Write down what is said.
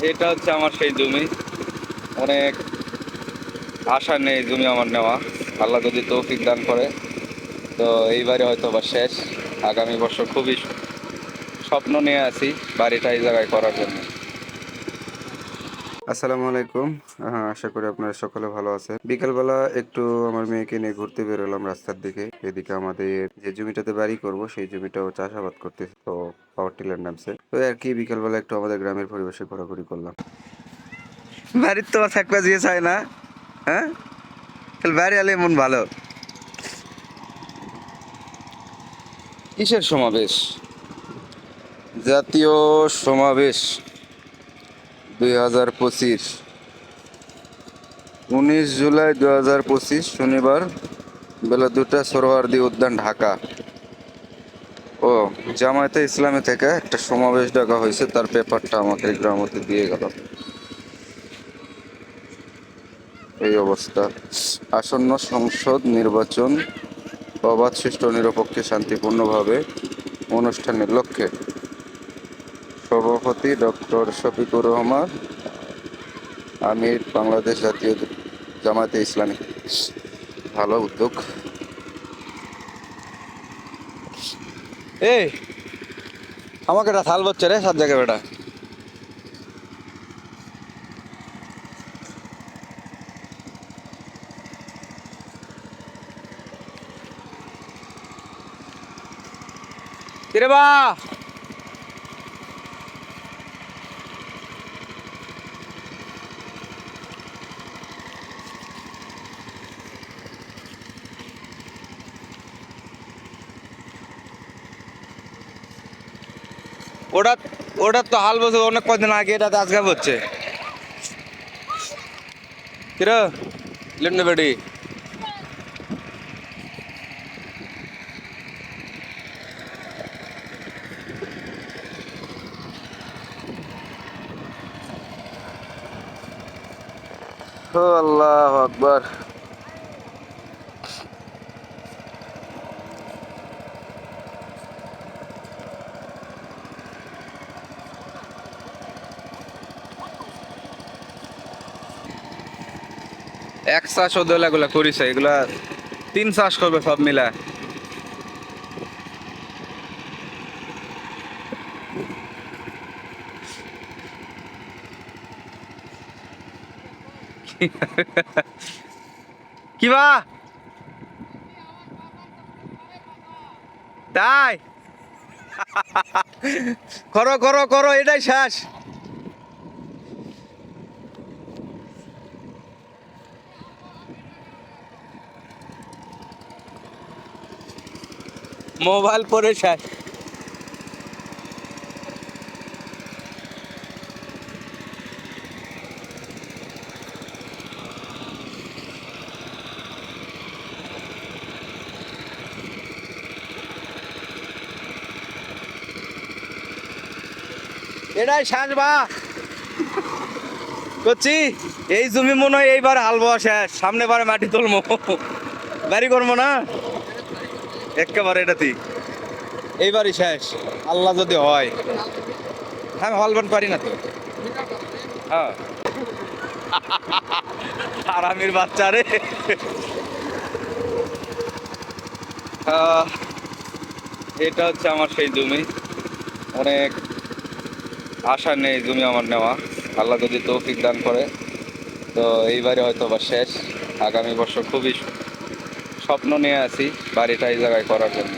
এটা হচ্ছে আমার সেই জমি। অনেক আশা নেই জমি আমার নেওয়া। আল্লাহ যদি তৌফিক দান করে, তো এইবারে হয়তো বা শেষ। আগামী বছর খুবই স্বপ্ন নিয়ে আছি বাড়িটা এই জায়গায় করার জন্য। আসসালামু আলাইকুম। আশা করি আপনারা সকলে ভালো আছেন। বিকালবেলা একটু আমার মেয়েকে নিয়ে ঘুরতে বেরোলাম রাস্তার দিকে। এদিকে আমাদের যে জমিটাতে বাড়ি করব, সেই জমিটাও চাষাবাদ করতে তো পাওয়ার টিলার নামছে। তো আর কি, বিকালবেলা একটু আমাদের গ্রামের পরিবেশে ঘোরাঘুরি করলাম। বাড়ির তো থাকবা দিয়ে চায় না। হ্যাঁ? বাড়ি আলে মন ভালো। কিসের সমাবেশ? জাতীয় সমাবেশ। দুই হাজার পঁচিশ। উনিশ জুলাই দুই হাজার পঁচিশ, শনিবার বেলা দুটা সরোয়ারদি উদ্যান, ঢাকা। ও, জামায়াতে ইসলামী থেকে একটা সমাবেশ ডাকা হয়েছে, তার পেপারটা আমাকে গ্রামতে দিয়ে গেল। এই অবস্থা। আসন্ন সংসদ নির্বাচন, অবাধ, সুষ্ঠু, নিরপেক্ষে, শান্তিপূর্ণভাবে অনুষ্ঠানের লক্ষ্যে। সভাপতি ডক্টর শফিকুর রহমান, আমির বাংলাদেশ জাতীয় জামায়াতে ইসলামী। ভালো উদ্যোগ। এই, আমাকে এটা থাল বচ্ছে রে সাত জায়গায় বেটা। কিরে বা? ওটা ওটা তো হাল বসে অনেক কদিন আগে এটা আজকে হচ্ছে। কিরে? লেটনে বেডি। আল্লাহ আকবার। এক চাষ ওদের এগুলা করিছে, এগুলা তিন চাষ করবে সব মিলা। কি বা? তাই? করো করো করো এটাই শেষ। মোবাইল পরে শেষ এটাই শেষ বা। করছি এই জমি মনে হয় এইবার হাল শেষ সামনে বারে মাটি তুলবো। বাড়ি করব না? একেবারে এটাতেই এইবারই শেষ। আল্লাহ যদি হয়। আমি হলবান পারি না তো। হ্যাঁ। আরামির বাচ্চা রে। এটা হচ্ছে আমার সেই জমি। অনেক আশা নেই জমি আমার নেওয়া। আল্লাহ যদি তৌফিক দান করে। তো এইবারে হয়তো বা শেষ। আগামী বছর খুবই স্বপ্ন নিয়ে আসি বাড়িটা এই জায়গায় করার জন্য।